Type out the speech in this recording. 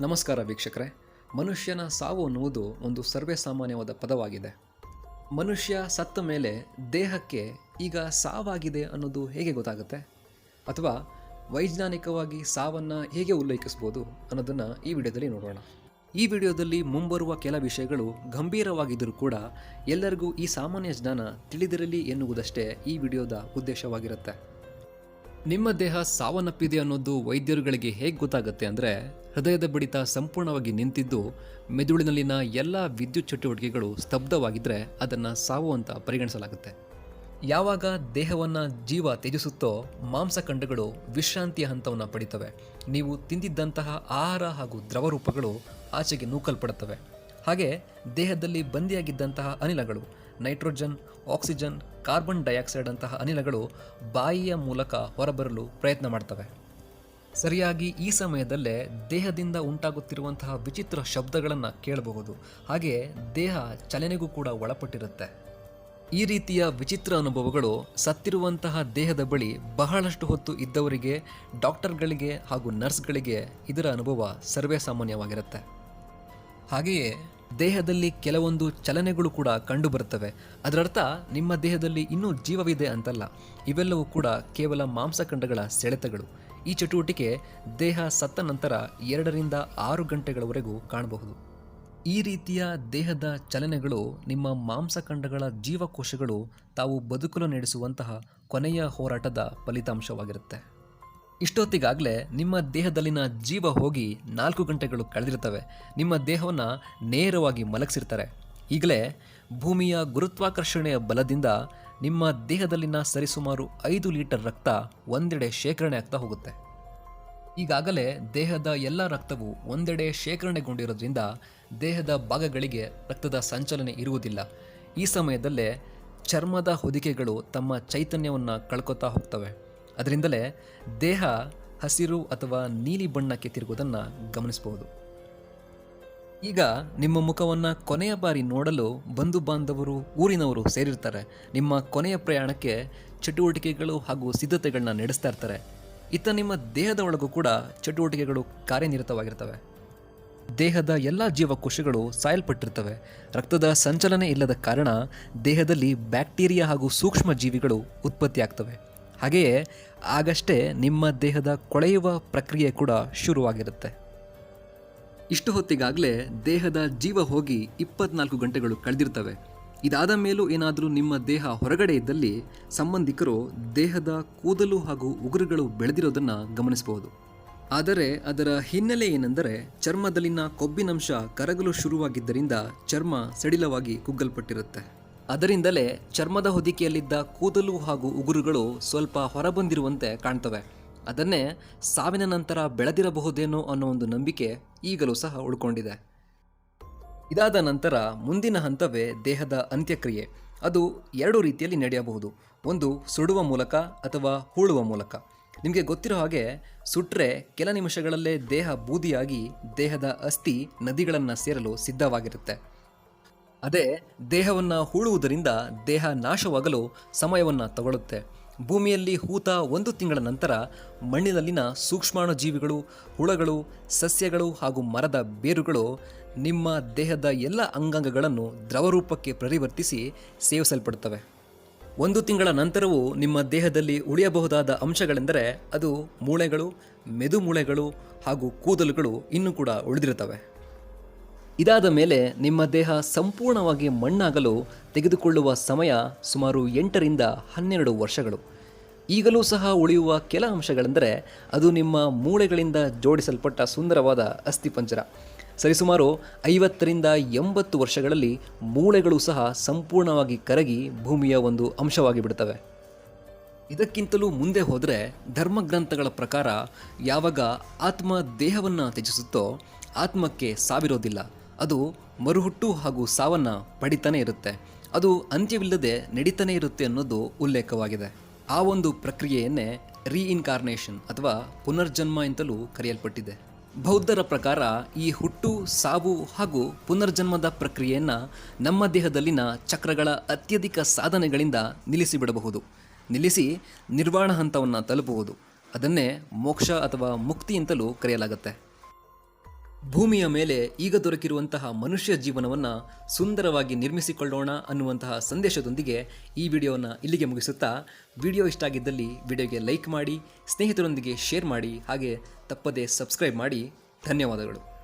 ನಮಸ್ಕಾರ ವೀಕ್ಷಕರೇ. ಮನುಷ್ಯನ ಸಾವು ಅನ್ನುವುದು ಒಂದು ಸರ್ವೇ ಸಾಮಾನ್ಯವಾದ ಪದವಾಗಿದೆ. ಮನುಷ್ಯ ಸತ್ತ ಮೇಲೆ ದೇಹಕ್ಕೆ ಈಗ ಸಾವಾಗಿದೆ ಅನ್ನೋದು ಹೇಗೆ ಗೊತ್ತಾಗುತ್ತೆ? ಅಥವಾ ವೈಜ್ಞಾನಿಕವಾಗಿ ಸಾವನ್ನು ಹೇಗೆ ಉಲ್ಲೇಖಿಸ್ಬೋದು ಅನ್ನೋದನ್ನು ಈ ವಿಡಿಯೋದಲ್ಲಿ ನೋಡೋಣ. ಈ ವಿಡಿಯೋದಲ್ಲಿ ಮುಂಬರುವ ಕೆಲ ವಿಷಯಗಳು ಗಂಭೀರವಾಗಿದ್ದರೂ ಕೂಡ ಎಲ್ಲರಿಗೂ ಈ ಸಾಮಾನ್ಯ ಜ್ಞಾನ ತಿಳಿದಿರಲಿ ಎನ್ನುವುದಷ್ಟೇ ಈ ವಿಡಿಯೋದ ಉದ್ದೇಶವಾಗಿರುತ್ತೆ. ನಿಮ್ಮ ದೇಹ ಸಾವನ್ನಪ್ಪಿದೆ ಅನ್ನೋದು ವೈದ್ಯರುಗಳಿಗೆ ಹೇಗೆ ಗೊತ್ತಾಗುತ್ತೆ ಅಂದರೆ ಹೃದಯದ ಬಡಿತ ಸಂಪೂರ್ಣವಾಗಿ ನಿಂತಿದ್ದು ಮೆದುಳಿನಲ್ಲಿನ ಎಲ್ಲ ವಿದ್ಯುತ್ ಚಟುವಟಿಕೆಗಳು ಸ್ತಬ್ಧವಾಗಿದ್ದರೆ ಅದನ್ನು ಸಾವು ಅಂತ ಪರಿಗಣಿಸಲಾಗುತ್ತೆ. ಯಾವಾಗ ದೇಹವನ್ನು ಜೀವ ತ್ಯಜಿಸುತ್ತೋ ಮಾಂಸಖಂಡಗಳು ವಿಶ್ರಾಂತಿಯ ಹಂತವನ್ನು ಪಡಿತವೆ. ನೀವು ತಿಂದಿದ್ದಂತಹ ಆಹಾರ ಹಾಗೂ ದ್ರವರೂಪಗಳು ಆಚೆಗೆ ನೂಕಲ್ಪಡುತ್ತವೆ. ಹಾಗೆ ದೇಹದಲ್ಲಿ ಬಂದಿಯಾಗಿದ್ದಂತಹ ಅನಿಲಗಳು, ನೈಟ್ರೋಜನ್, ಆಕ್ಸಿಜನ್, ಕಾರ್ಬನ್ ಡೈಆಕ್ಸೈಡ್ ಅಂತಹ ಅನಿಲಗಳು ಬಾಯಿಯ ಮೂಲಕ ಹೊರಬರಲು ಪ್ರಯತ್ನ ಮಾಡ್ತವೆ. ಸರಿಯಾಗಿ ಈ ಸಮಯದಲ್ಲೇ ದೇಹದಿಂದ ಉಂಟಾಗುತ್ತಿರುವಂತಹ ವಿಚಿತ್ರ ಶಬ್ದಗಳನ್ನು ಕೇಳಬಹುದು. ಹಾಗೆ ದೇಹ ಚಲನೆಗೂ ಕೂಡ ಒಳಪಟ್ಟಿರುತ್ತೆ. ಈ ರೀತಿಯ ವಿಚಿತ್ರ ಅನುಭವಗಳು ಸತ್ತಿರುವಂತಹ ದೇಹದ ಬಳಿ ಬಹಳಷ್ಟು ಹೊತ್ತು ಇದ್ದವರಿಗೆ, ಡಾಕ್ಟರ್ಗಳಿಗೆ ಹಾಗೂ ನರ್ಸ್ಗಳಿಗೆ ಇದರ ಅನುಭವ ಸರ್ವೇ ಸಾಮಾನ್ಯವಾಗಿರುತ್ತೆ. ಹಾಗೆಯೇ ದೇಹದಲ್ಲಿ ಕೆಲವೊಂದು ಚಲನೆಗಳು ಕೂಡ ಕಂಡುಬರುತ್ತವೆ. ಅದರರ್ಥ, ನಿಮ್ಮ ದೇಹದಲ್ಲಿ ಇನ್ನೂ ಜೀವವಿದೆ ಅಂತಲ್ಲ. ಇವೆಲ್ಲವೂ ಕೂಡ ಕೇವಲ ಮಾಂಸಖಂಡಗಳ ಸೆಳೆತಗಳು. ಈ ಚಟುವಟಿಕೆ ದೇಹ ಸತ್ತ ನಂತರ ಎರಡರಿಂದ ಆರು ಗಂಟೆಗಳವರೆಗೂ ಕಾಣಬಹುದು. ಈ ರೀತಿಯ ದೇಹದ ಚಲನೆಗಳು ನಿಮ್ಮ ಮಾಂಸಖಂಡಗಳ ಜೀವಕೋಶಗಳು ತಾವು ಬದುಕಲು ನಡೆಸುವಂತಹ ಕೊನೆಯ ಹೋರಾಟದ ಫಲಿತಾಂಶವಾಗಿರುತ್ತೆ. ಇಷ್ಟೊತ್ತಿಗಾಗಲೇ ನಿಮ್ಮ ದೇಹದಲ್ಲಿನ ಜೀವ ಹೋಗಿ ನಾಲ್ಕು ಗಂಟೆಗಳು ಕಳೆದಿರ್ತವೆ ನಿಮ್ಮ ದೇಹವನ್ನು ನೇರವಾಗಿ ಮಲಗಿಸಿರ್ತಾರೆ. ಈಗಲೇ ಭೂಮಿಯ ಗುರುತ್ವಾಕರ್ಷಣೆಯ ಬಲದಿಂದ ನಿಮ್ಮ ದೇಹದಲ್ಲಿನ ಸರಿಸುಮಾರು ಐದು ಲೀಟರ್ ರಕ್ತ ಒಂದೆಡೆ ಶೇಖರಣೆ ಆಗ್ತಾ ಹೋಗುತ್ತೆ. ಈಗಾಗಲೇ ದೇಹದ ಎಲ್ಲ ರಕ್ತವು ಒಂದೆಡೆ ಶೇಖರಣೆಗೊಂಡಿರೋದ್ರಿಂದ ದೇಹದ ಭಾಗಗಳಿಗೆ ರಕ್ತದ ಸಂಚಲನೆ ಇರುವುದಿಲ್ಲ. ಈ ಸಮಯದಲ್ಲೇ ಚರ್ಮದ ಹೊದಿಕೆಗಳು ತಮ್ಮ ಚೈತನ್ಯವನ್ನು ಕಳ್ಕೊತಾ ಹೋಗ್ತವೆ. ಅದರಿಂದಲೇ ದೇಹ, ಹಸಿರು ಅಥವಾ ನೀಲಿ ಬಣ್ಣಕ್ಕೆ ತಿರುಗುವುದನ್ನು ಗಮನಿಸಬಹುದು. ಈಗ ನಿಮ್ಮ ಮುಖವನ್ನು ಕೊನೆಯ ಬಾರಿ ನೋಡಲು ಬಂಧು ಬಾಂಧವರು ಊರಿನವರು ಸೇರಿರ್ತಾರೆ. ನಿಮ್ಮ ಕೊನೆಯ ಪ್ರಯಾಣಕ್ಕೆ ಚಟುವಟಿಕೆಗಳು ಹಾಗೂ ಸಿದ್ಧತೆಗಳನ್ನ ನಡೆಸ್ತಾ ಇರ್ತಾರೆ. ಇತ್ತ ನಿಮ್ಮ ದೇಹದ ಒಳಗೂ ಕೂಡ ಚಟುವಟಿಕೆಗಳು ಕಾರ್ಯನಿರತವಾಗಿರ್ತವೆ. ದೇಹದ ಎಲ್ಲ ಜೀವಕೋಶಗಳು ಸಾಯಲ್ಪಟ್ಟಿರ್ತವೆ. ರಕ್ತದ ಸಂಚಲನೆ ಇಲ್ಲದ ಕಾರಣ ದೇಹದಲ್ಲಿ ಬ್ಯಾಕ್ಟೀರಿಯಾ ಹಾಗೂ ಸೂಕ್ಷ್ಮ ಜೀವಿಗಳು ಉತ್ಪತ್ತಿಯಾಗ್ತವೆ. ಹಾಗೆಯೇ ಆಗಷ್ಟೇ ನಿಮ್ಮ ದೇಹದ ಕೊಳೆಯುವ ಪ್ರಕ್ರಿಯೆ ಕೂಡ ಶುರುವಾಗಿರುತ್ತೆ. ಇಷ್ಟು ಹೊತ್ತಿಗಾಗಲೇ ದೇಹದ ಜೀವ ಹೋಗಿ ಇಪ್ಪತ್ನಾಲ್ಕು ಗಂಟೆಗಳು ಕಳೆದಿರ್ತವೆ. ಇದಾದ ಮೇಲೂ ಏನಾದರೂ ನಿಮ್ಮ ದೇಹ ಹೊರಗಡೆ ಇದ್ದಲ್ಲಿ ಸಂಬಂಧಿಕರು ದೇಹದ ಕೂದಲು ಹಾಗೂ ಉಗುರುಗಳು ಬೆಳೆದಿರೋದನ್ನು ಗಮನಿಸಬಹುದು. ಆದರೆ ಅದರ ಹಿನ್ನೆಲೆ ಏನೆಂದರೆ ಚರ್ಮದಲ್ಲಿನ ಕೊಬ್ಬಿನಂಶ ಕರಗಲು ಶುರುವಾಗಿದ್ದರಿಂದ ಚರ್ಮ ಸಡಿಲವಾಗಿ ಕುಗ್ಗಲ್ಪಟ್ಟಿರುತ್ತೆ. ಅದರಿಂದಲೇ ಚರ್ಮದ ಹೊದಿಕೆಯಲ್ಲಿದ್ದ ಕೂದಲು ಹಾಗೂ ಉಗುರುಗಳು ಸ್ವಲ್ಪ ಹೊರಬಂದಿರುವಂತೆ ಕಾಣ್ತವೆ. ಅದನ್ನೇ ಸಾವಿನ ನಂತರ ಬೆಳೆದಿರಬಹುದೇನೋ ಅನ್ನೋ ಒಂದು ನಂಬಿಕೆ ಈಗಲೂ ಸಹ ಉಳ್ಕೊಂಡಿದೆ. ಇದಾದ ನಂತರ ಮುಂದಿನ ಹಂತವೇ ದೇಹದ ಅಂತ್ಯಕ್ರಿಯೆ. ಅದು ಎರಡು ರೀತಿಯಲ್ಲಿ ನಡೆಯಬಹುದು. ಒಂದು ಸುಡುವ ಮೂಲಕ ಅಥವಾ ಹೂಳುವ ಮೂಲಕ. ನಿಮಗೆ ಗೊತ್ತಿರೋ ಹಾಗೆ ಸುಟ್ಟರೆ ಕೆಲ ನಿಮಿಷಗಳಲ್ಲೇ ದೇಹ ಬೂದಿಯಾಗಿ ದೇಹದ ಅಸ್ಥಿ ನದಿಗಳನ್ನು ಸೇರಲು ಸಿದ್ಧವಾಗಿರುತ್ತೆ. ಅದೇ ದೇಹವನ್ನು ಹೂಳುವುದರಿಂದ ದೇಹ ನಾಶವಾಗಲು ಸಮಯವನ್ನು ತಗೊಳ್ಳುತ್ತೆ. ಭೂಮಿಯಲ್ಲಿ ಹೂತ ಒಂದು ತಿಂಗಳ ನಂತರ ಮಣ್ಣಿನಲ್ಲಿನ ಸೂಕ್ಷ್ಮಾಣು ಜೀವಿಗಳು ಹುಳಗಳು, ಸಸ್ಯಗಳು ಹಾಗೂ ಮರದ ಬೇರುಗಳು ನಿಮ್ಮ ದೇಹದ ಎಲ್ಲ ಅಂಗಾಂಗಗಳನ್ನು ದ್ರವರೂಪಕ್ಕೆ ಪರಿವರ್ತಿಸಿ ಸೇವಿಸಲ್ಪಡುತ್ತವೆ. ಒಂದು ತಿಂಗಳ ನಂತರವೂ ನಿಮ್ಮ ದೇಹದಲ್ಲಿ ಉಳಿಯಬಹುದಾದ ಅಂಶಗಳೆಂದರೆ ಅದು ಮೂಳೆಗಳು, ಮೆದುಮೂಳೆಗಳು ಹಾಗೂ ಕೂದಲುಗಳು ಇನ್ನೂ ಕೂಡ ಉಳಿದಿರುತ್ತವೆ. ಇದಾದ ಮೇಲೆ ನಿಮ್ಮ ದೇಹ ಸಂಪೂರ್ಣವಾಗಿ ಮಣ್ಣಾಗಲು ತೆಗೆದುಕೊಳ್ಳುವ ಸಮಯ ಸುಮಾರು ಎಂಟರಿಂದ ಹನ್ನೆರಡು ವರ್ಷಗಳು. ಈಗಲೂ ಸಹ ಉಳಿಯುವ ಕೆಲ ಅಂಶಗಳೆಂದರೆ ಅದು ನಿಮ್ಮ ಮೂಳೆಗಳಿಂದ ಜೋಡಿಸಲ್ಪಟ್ಟ ಸುಂದರವಾದ ಅಸ್ಥಿಪಂಜರ ಸರಿಸುಮಾರು ಐವತ್ತರಿಂದ ಎಂಬತ್ತು ವರ್ಷಗಳಲ್ಲಿ ಮೂಳೆಗಳು ಸಹ ಸಂಪೂರ್ಣವಾಗಿ ಕರಗಿ ಭೂಮಿಯ ಒಂದು ಅಂಶವಾಗಿ ಬಿಡುತ್ತವೆ ಇದಕ್ಕಿಂತಲೂ ಮುಂದೆ ಹೋದರೆ ಧರ್ಮಗ್ರಂಥಗಳ ಪ್ರಕಾರ ಯಾವಾಗ ಆತ್ಮ ದೇಹವನ್ನು ತ್ಯಜಿಸುತ್ತೋ ಆತ್ಮಕ್ಕೆ ಸಾವಿರೋದಿಲ್ಲ. ಅದು ಮರುಹುಟ್ಟು ಹಾಗೂ ಸಾವನ್ನು ಪಡಿತಾನೆ ಇರುತ್ತೆ. ಅದು ಅಂತ್ಯವಿಲ್ಲದೆ ನಡೀತಾನೆ ಇರುತ್ತೆ ಅನ್ನೋದು ಉಲ್ಲೇಖವಾಗಿದೆ. ಆ ಒಂದು ಪ್ರಕ್ರಿಯೆಯನ್ನೇ ರೀಇನ್ಕಾರ್ನೇಷನ್ ಅಥವಾ ಪುನರ್ಜನ್ಮ ಅಂತಲೂ ಕರೆಯಲ್ಪಟ್ಟಿದೆ. ಬೌದ್ಧರ ಪ್ರಕಾರ ಈ ಹುಟ್ಟು, ಸಾವು ಹಾಗೂ ಪುನರ್ಜನ್ಮದ ಪ್ರಕ್ರಿಯೆಯನ್ನು ನಮ್ಮ ದೇಹದಲ್ಲಿನ ಚಕ್ರಗಳ ಅತ್ಯಧಿಕ ಸಾಧನೆಗಳಿಂದ ನಿಲ್ಲಿಸಿಬಿಡಬಹುದು. ನಿಲ್ಲಿಸಿ ನಿರ್ವಾಣ ಹಂತವನ್ನು ತಲುಪುವುದು ಅದನ್ನೇ ಮೋಕ್ಷ ಅಥವಾ ಮುಕ್ತಿ ಅಂತಲೂ ಕರೆಯಲಾಗುತ್ತೆ. ಭೂಮಿಯ ಮೇಲೆ ಈಗ ದೊರಕಿರುವಂತಹ ಮನುಷ್ಯ ಜೀವನವನ್ನು ಸುಂದರವಾಗಿ ನಿರ್ಮಿಸಿಕೊಳ್ಳೋಣ ಅನ್ನುವಂತಹ ಸಂದೇಶದೊಂದಿಗೆ ಈ ವಿಡಿಯೋವನ್ನು ಇಲ್ಲಿಗೆ ಮುಗಿಸುತ್ತಾ, ವಿಡಿಯೋ ಇಷ್ಟ ಆಗಿದ್ದಲ್ಲಿ ವಿಡಿಯೋಗೆ ಲೈಕ್ ಮಾಡಿ, ಸ್ನೇಹಿತರೊಂದಿಗೆ ಶೇರ್ ಮಾಡಿ, ಹಾಗೆ ತಪ್ಪದೇ ಸಬ್ಸ್ಕ್ರೈಬ್ ಮಾಡಿ, ಧನ್ಯವಾದಗಳು.